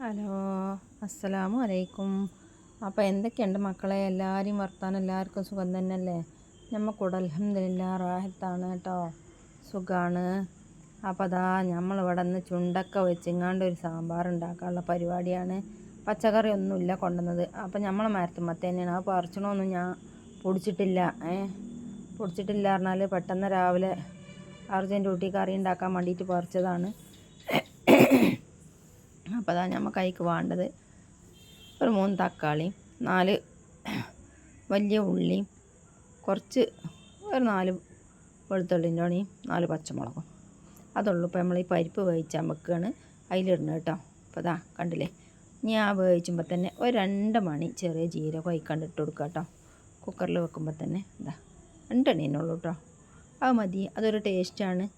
Hello അസ്സലാമു അലൈക്കും അപ്പോൾ എന്തൊക്കെയുണ്ട് മക്കളെ? എല്ലാവരും വർത്താനം എല്ലാവർക്കും സുഖം തന്നെയല്ലേ? നമുക്കിവിടെ അലഹമില്ല റാഹത്താണ് കേട്ടോ. സുഖമാണ് അപ്പോൾ അതാ നമ്മളിവിടെ നിന്ന് ചുണ്ടക്ക വെച്ചിങ്ങാണ്ട് ഒരു സാമ്പാർ ഉണ്ടാക്കാനുള്ള പരിപാടിയാണ്. പച്ചക്കറി ഒന്നുമില്ല കൊണ്ടുവന്നത്. അപ്പോൾ നമ്മൾ മരത്തുമ്മത്തെ തന്നെയാണ്. ആ പറിച്ചണമൊന്നും ഞാൻ പൊടിച്ചിട്ടില്ല. ഏ? പൊടിച്ചിട്ടില്ല പറഞ്ഞാൽ പെട്ടെന്ന് രാവിലെ അർജന്റ് ഊട്ടി കറി ഉണ്ടാക്കാൻ വേണ്ടിയിട്ട് പറിച്ചതാണ്. അപ്പോൾ അതാണ് നമുക്ക് അതിക്ക് വേണ്ടത്. ഒരു മൂന്ന് തക്കാളിയും നാല് വലിയ ഉള്ളിയും കുറച്ച് ഒരു നാല് വെളുത്തുള്ളിന്റെ ഉണിയും നാല് പച്ചമുളകും. അതുള്ളൂ. ഇപ്പോൾ നമ്മൾ ഈ പരിപ്പ് വേവിച്ചാൽ വെക്കുകയാണ് അതിലിടണം കേട്ടോ. അപ്പോൾ അതാ കണ്ടില്ലേ? ഇനി ആ വേവിച്ചുമ്പോൾ തന്നെ ഒരു രണ്ട് മണി ചെറിയ ജീരകം അയക്കാണ്ട് ഇട്ട് കൊടുക്കുക കേട്ടോ. കുക്കറിൽ വെക്കുമ്പോൾ തന്നെ ഇതാ രണ്ടെണ്ണീനുള്ളൂ കേട്ടോ. അത് മതി. അതൊരു ടേസ്റ്റാണ്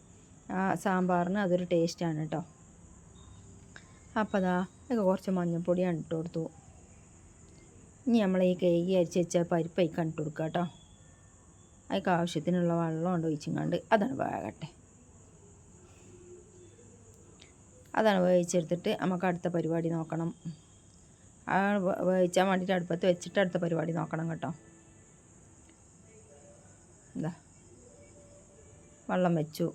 ആ സാമ്പാറിന് അതൊരു ടേസ്റ്റാണ് കേട്ടോ. അപ്പോൾ അതാ ഇതൊക്കെ കുറച്ച് മഞ്ഞൾപ്പൊടിയാണ് ഇട്ട് കൊടുത്തു. ഇനി നമ്മൾ ഈ കേക്ക് അരിച്ച് വെച്ച പരിപ്പ് അതിൽ കണ്ടിട്ട് കൊടുക്കുക കേട്ടോ. അതിക്ക് ആവശ്യത്തിനുള്ള വെള്ളം കൊണ്ട് ഒഴിച്ചിങ്ങാണ്ട് അതാണ് വേകട്ടെ. അതാണ് വേവിച്ചെടുത്തിട്ട് നമുക്ക് അടുത്ത പരിപാടി നോക്കണം. ആ വേവിച്ചാൽ വേണ്ടിയിട്ട് അടുപ്പത്ത് വെച്ചിട്ട് അടുത്ത പരിപാടി നോക്കണം കേട്ടോ. എന്താ വെള്ളം വെച്ചു.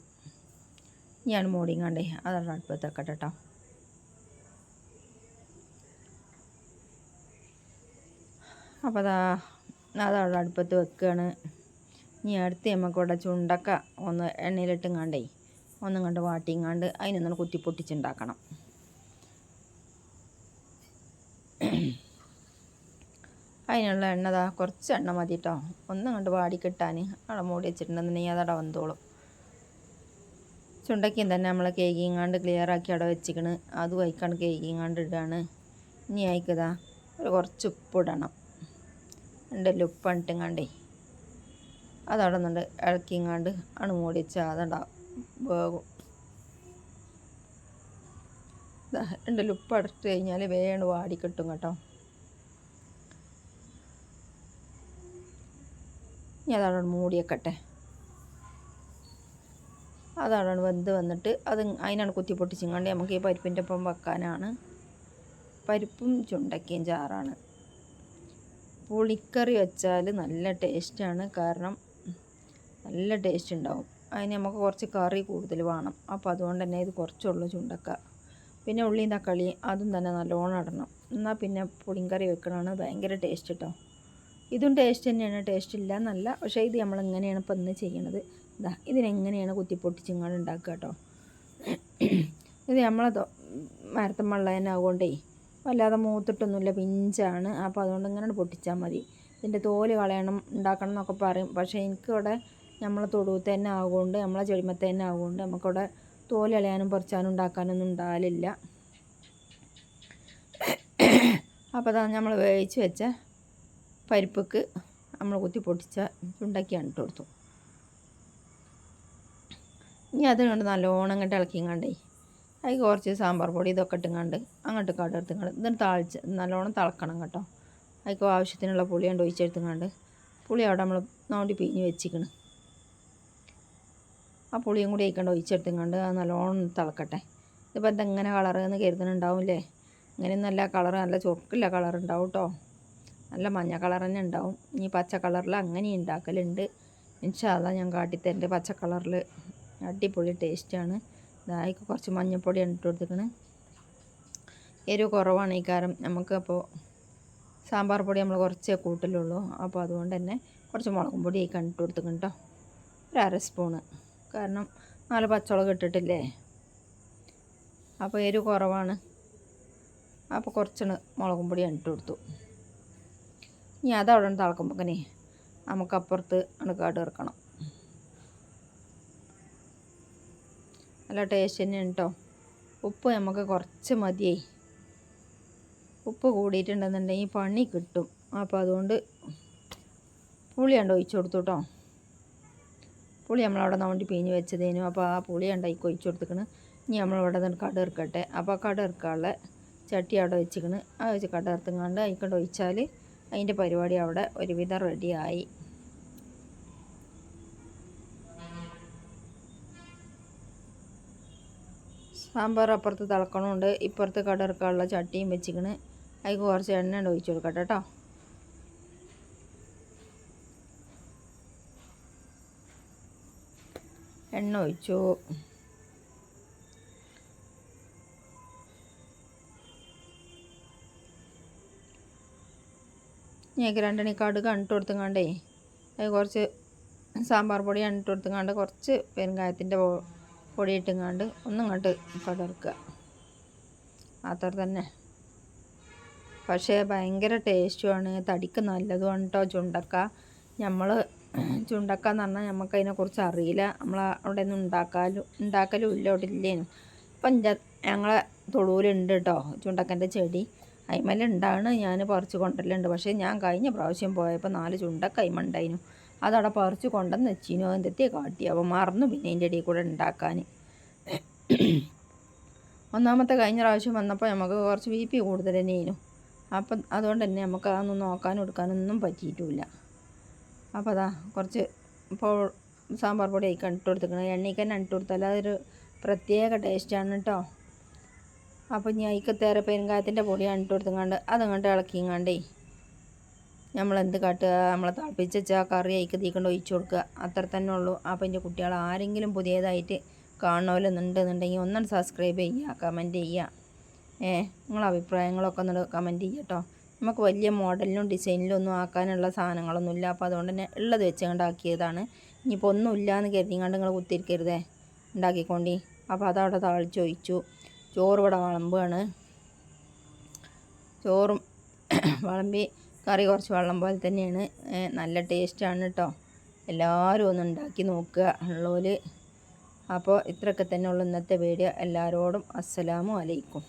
ഞാൻ മൂടിങ്ങാണ്ടേ അതാണ് അടുപ്പത്ത് വെക്കട്ടെ കേട്ടോ. അപ്പോൾ അതാ അതവിടെ അടുപ്പത്ത് വെക്കുകയാണ് ഇനി അടുത്ത് നമുക്ക് ഇവിടെ ചുണ്ടക്ക ഒന്ന് എണ്ണയിലിട്ടുങ്ങാണ്ടേ ഒന്നും കണ്ട് വാട്ടിങ്ങാണ്ട് അതിനൊന്ന് കുത്തി പൊട്ടിച്ചുണ്ടാക്കണം. അതിനുള്ള എണ്ണ എണ്ണതാ കുറച്ച് എണ്ണ മതി കേട്ടോ ഒന്നും കണ്ട് വാടി കിട്ടാൻ അവിടെ മൂടി വെച്ചിട്ടുണ്ടെന്നുണ്ടെങ്കിൽ അതവിടെ വന്നോളും. ചുണ്ടയ്ക്കും തന്നെ നമ്മൾ കേക്കിങ്ങാണ്ട് ക്ലിയർ ആക്കി അവിടെ വെച്ചിക്കണ്. അത് വൈക്കാണ്ട് കേക്കിങ്ങാണ്ട് ഇടുകയാണ് ഇനി അയക്കതാ ഒരു കുറച്ച് ഉപ്പിടണം ഉണ്ട് ഉപ്പിട്ടിങ്ങാണ്ടേ അതവിടെ നിന്നുണ്ട് ഇളക്കിങ്ങാണ്ട് ആണ് മൂടി വെച്ചാൽ അതുണ്ടാവും വേകും രണ്ട് ഉപ്പ് അടച്ചിട്ട് കഴിഞ്ഞാൽ വേഗം വാടി കിട്ടും കേട്ടോ. ഇനി അതവിടെ മൂടിയേക്കട്ടെ അതവിടെ വെന്ത് വന്നിട്ട് അത് അതിനാണ് കുത്തി പൊട്ടിച്ചിങ്ങാണ്ട് നമുക്ക് ഈ പരിപ്പിന്റെ ഒപ്പം വെക്കാനാണ്. പരിപ്പും ചുണ്ടക്കയും ചാറാണ്. പുളിക്കറി വെച്ചാൽ നല്ല ടേസ്റ്റാണ്. കാരണം നല്ല ടേസ്റ്റ് ഉണ്ടാവും അതിന് നമുക്ക് കുറച്ച് കറി കൂടുതൽ വേണം. അപ്പോൾ അതുകൊണ്ട് തന്നെ ഇത് കുറച്ചുള്ള ചുണ്ടക്ക. പിന്നെ ഉള്ളി തക്കാളി അതും തന്നെ നല്ലോണം ഇടണം. എന്നാൽ പിന്നെ പുളിങ്കറി വെക്കണമെന്ന് ഭയങ്കര ടേസ്റ്റ് കേട്ടോ ഇതും ടേസ്റ്റ് തന്നെയാണ്. ടേസ്റ്റ് ഇല്ല എന്നല്ല പക്ഷേ ഇത് നമ്മൾ എങ്ങനെയാണ് ഇപ്പം ഇന്ന് ചെയ്യണത്? ഇതാ ഇതിനെങ്ങനെയാണ് കുത്തിപ്പൊട്ടിച്ചിങ്ങൾ ഉണ്ടാക്കുക കേട്ടോ ഇത് നമ്മളെ മരത്തമ്മള്ള തന്നെ വല്ലാതെ മൂത്തിട്ടൊന്നുമില്ല പിഞ്ചാണ്. അപ്പോൾ അതുകൊണ്ട് ഇങ്ങനെ പൊട്ടിച്ചാൽ മതി. ഇതിന്റെ തോൽ കളയണം ഉണ്ടാക്കണം എന്നൊക്കെ പറയും. പക്ഷേ എനിക്കിവിടെ നമ്മളെ തൊടുത്ത് തന്നെ ആകുകൊണ്ട് നമ്മളെ ചെടിമത്ത് തന്നെ ആകുകൊണ്ട് നമുക്കിവിടെ തോൽ കളയാനും പറിച്ചാനും ഉണ്ടാക്കാനൊന്നും ഉണ്ടാകലില്ല. അപ്പോൾ അതാണ് നമ്മൾ വേവിച്ച് വെച്ച പരിപ്പക്ക് നമ്മൾ കുത്തി പൊട്ടിച്ച ഉണ്ടാക്കിയാണ് ഇട്ട് കൊടുത്തു. ഇനി അത് കണ്ട് നല്ലോണം ഇളക്കിയും ഇളക്കിങ്ങാണ്ടേ. അതിൽ കുറച്ച് സാമ്പാർ പൊടി ഇതൊക്കെ ഇട്ടുങ്ങാണ്ട് അങ്ങോട്ട് കടെടുത്തുങ്ങാണ്ട് ഇതിന് താളിച്ച് നല്ലോണം തിളക്കണം കേട്ടോ. അതിക്ക് ആവശ്യത്തിനുള്ള പുളി കണ്ട് ഒഴിച്ചെടുത്തുങ്ങാണ്ട് പുളി അവിടെ നമ്മൾ നോണ്ടി പിഞ്ഞ് വെച്ചിക്കണ് ആ പുളിയും കൂടി അയക്കണ്ട ഒഴിച്ചെടുത്തുങ്ങാണ്ട് അത് നല്ലോണം തിളക്കട്ടെ. ഇതിപ്പോൾ എന്തെങ്ങനെ കളറ് എന്ന് കരുതുന്നുണ്ടാവില്ലേ? ഇങ്ങനെ നല്ല കളർ നല്ല ചുവക്കില്ല കളർ ഉണ്ടാവും കേട്ടോ നല്ല മഞ്ഞ കളർ തന്നെ ഉണ്ടാവും. ഇനി പച്ച കളറിൽ അങ്ങനെ ഉണ്ടാക്കലുണ്ട് ഇൻഷാല്ല ഞാൻ കാട്ടിത്തരേണ്ട പച്ച കളറിൽ അടിപൊളി ടേസ്റ്റാണ് ഇതായിക്ക് കുറച്ച് മഞ്ഞൾപ്പൊടിയാണ് ഇട്ട് കൊടുത്തിരിക്കുന്നത് എരിവ് കുറവാണ് ഈ കാരം. നമുക്ക് അപ്പോൾ സാമ്പാർ പൊടി നമ്മൾ കുറച്ചേ കൂട്ടലുള്ളൂ. അപ്പോൾ അതുകൊണ്ട് തന്നെ കുറച്ച് മുളകും പൊടി ഈ കണ്ടിട്ട് കൊടുത്തിട്ടുണ്ട് കേട്ടോ ഒരു അര സ്പൂണ്. കാരണം നാല് പച്ചമുളക് ഇട്ടിട്ടില്ലേ? അപ്പോൾ എരിവ് കുറവാണ്. അപ്പോൾ കുറച്ച് മുളകും പൊടി ഇട്ട് കൊടുത്തു. ഇനി അതവിടെ തിളക്കുമ്പോക്കനെ നമുക്കപ്പുറത്ത് അണുക്കാട് ഇറക്കണം നല്ല ടേസ്റ്റ് തന്നെയാണ് കേട്ടോ ഉപ്പ് നമുക്ക് കുറച്ച് മതിയേ ഉപ്പ് കൂടിയിട്ടുണ്ടെന്നുണ്ടെങ്കിൽ പണി കിട്ടും. അപ്പോൾ അതുകൊണ്ട് പുളിയുണ്ട് ഒഴിച്ചു കൊടുത്തു കേട്ടോ പുളി നമ്മളവിടെ നോണ്ടി പിഞ്ഞ് വെച്ചതേനു. അപ്പോൾ ആ പുളി ഉണ്ടാക്കി ഒഴിച്ചു കൊടുത്തിക്കണ്. ഇനി നമ്മളിവിടെ നിന്ന് കട ഇറക്കട്ടെ. അപ്പോൾ കട ഇറക്കാനുള്ള ചട്ടി അവിടെ വെച്ചിക്കണ്. ആ വെച്ച് കട കണ്ട് അതിക്കൊണ്ട് ഒഴിച്ചാൽ അതിന്റെ പരിപാടി അവിടെ ഒരുവിധം റെഡിയായി സാമ്പാർ അപ്പുറത്ത് തിളക്കണമുണ്ട്. ഇപ്പുറത്ത് കടർക്കാനുള്ള ചട്ടിയും വെച്ചിക്കണ് അതിൽ കുറച്ച് എണ്ണ ഒഴിച്ചു കൊടുക്കാം കേട്ടോ. എണ്ണ ഒഴിച്ചു. ഞങ്ങൾക്ക് രണ്ടണിക്കാട് കടുക് അണിട്ട് അത് കുറച്ച് സാമ്പാർ പൊടി അണിട്ട് കൊടുത്തുങ്ങാണ്ട് കുറച്ച് പെരുങ്കായത്തിന്റെ പൊടി ഒന്നിങ്ങോട്ട് പടർക്കുക. അത്ര തന്നെ. പക്ഷേ ഭയങ്കര ടേസ്റ്റുമാണ്. തടിക്ക് നല്ലതുമാണ് കേട്ടോ ചുണ്ടക്ക. നമ്മൾ ചുണ്ടക്ക എന്ന് പറഞ്ഞാൽ നമുക്ക് അതിനെക്കുറിച്ച് അറിയില്ല. നമ്മൾ അവിടെ ഒന്നും ഉണ്ടാക്കാലും ഉണ്ടാക്കലും ഇല്ല അവിടെ ഇല്ലേനും. അപ്പം ഞങ്ങളെ തൊടുവിലുണ്ട് കേട്ടോ ചുണ്ടക്കന്റെ ചെടി. അയിമല ഉണ്ടാണ് ഞാൻ പറിച്ച് കൊണ്ടല്ലുണ്ട് പക്ഷേ ഞാൻ കഴിഞ്ഞ പ്രാവശ്യം പോയപ്പോൾ നാല് ചുണ്ടക്ക അയിമുണ്ടായിരുന്നു അതവിടെ പറിച്ച് കൊണ്ടുവന്ന് വെച്ചിനോ എന്തെത്തിയെ കാട്ടി. അപ്പോൾ മറന്നു പിന്നെ അതിന്റെ ഇടയിൽ കൂടെ ഉണ്ടാക്കാൻ. ഒന്നാമത്തെ കഴിഞ്ഞ പ്രാവശ്യം വന്നപ്പോൾ നമുക്ക് കുറച്ച് ബി പി കൂടുതൽ തന്നെയായിരുന്നു. അപ്പം അതുകൊണ്ട് തന്നെ നമുക്ക് അതൊന്നും നോക്കാനും എടുക്കാനൊന്നും പറ്റിയിട്ടില്ല. അപ്പോൾ അതാ കുറച്ച് ഇപ്പോൾ സാമ്പാർ പൊടി ഒക്കെ ഇട്ട് കൊടുത്തിരിക്കണം. എണ്ണയ്ക്ക് തന്നെ ഇട്ട് കൊടുത്താൽ അതൊരു പ്രത്യേക ടേസ്റ്റാണ് കേട്ടോ. അപ്പോൾ ഞാൻ ഇക്കത്തേറെ പെരുങ്കായത്തിന്റെ പൊടിയാണ് ഇട്ട് കൊടുത്തങ്ങാണ്ട്. അതങ്ങോട്ട് ഇളക്കിങ്ങാണ്ടേ. നമ്മൾ എന്ത് കാട്ടുക? നമ്മളെ ആ കറി അതിക്ക് തീക്കൊണ്ട് ഒഴിച്ചു കൊടുക്കുക. അത്ര തന്നെ ഉള്ളൂ. അപ്പോൾ എന്റെ കുട്ടികൾ ആരെങ്കിലും പുതിയതായിട്ട് കാണണമെന്നുണ്ടെന്നുണ്ടെങ്കിൽ ഒന്നും സബ്സ്ക്രൈബ് ചെയ്യുക കമന്റ് ചെയ്യുക. ഏ നിങ്ങളെ അഭിപ്രായങ്ങളൊക്കെ ഒന്ന് കമന്റ് ചെയ്യുക കേട്ടോ നമുക്ക് വലിയ മോഡലിനും ഡിസൈനിലും ഒന്നും ആക്കാനുള്ള സാധനങ്ങളൊന്നുമില്ല. അപ്പോൾ അതുകൊണ്ട് തന്നെ ഉള്ളത് വെച്ച് കണ്ടാക്കിയതാണ് ഇനിയിപ്പോൾ ഒന്നുമില്ല എന്ന് കരുതിങ്ങാണ്ട് നിങ്ങൾ കുത്തിരിക്കരുതേ ഉണ്ടാക്കിക്കൊണ്ടി അപ്പോൾ അതവിടെ താളിച്ചൊഴിച്ചു ചോറ് ഇവിടെ വിളമ്പുകയാണ് ചോറും വിളമ്പി കറി കുറച്ച് വെള്ളം പോലെ തന്നെയാണ്. നല്ല ടേസ്റ്റാണ് കേട്ടോ എല്ലാവരും ഒന്ന് ഉണ്ടാക്കി നോക്കുക ഉള്ളവർ അപ്പോൾ ഇത്രയൊക്കെ തന്നെ ഉള്ളൂ ഇന്നത്തെ വീഡിയോ. എല്ലാവരോടും അസ്സലാമു അലൈക്കും.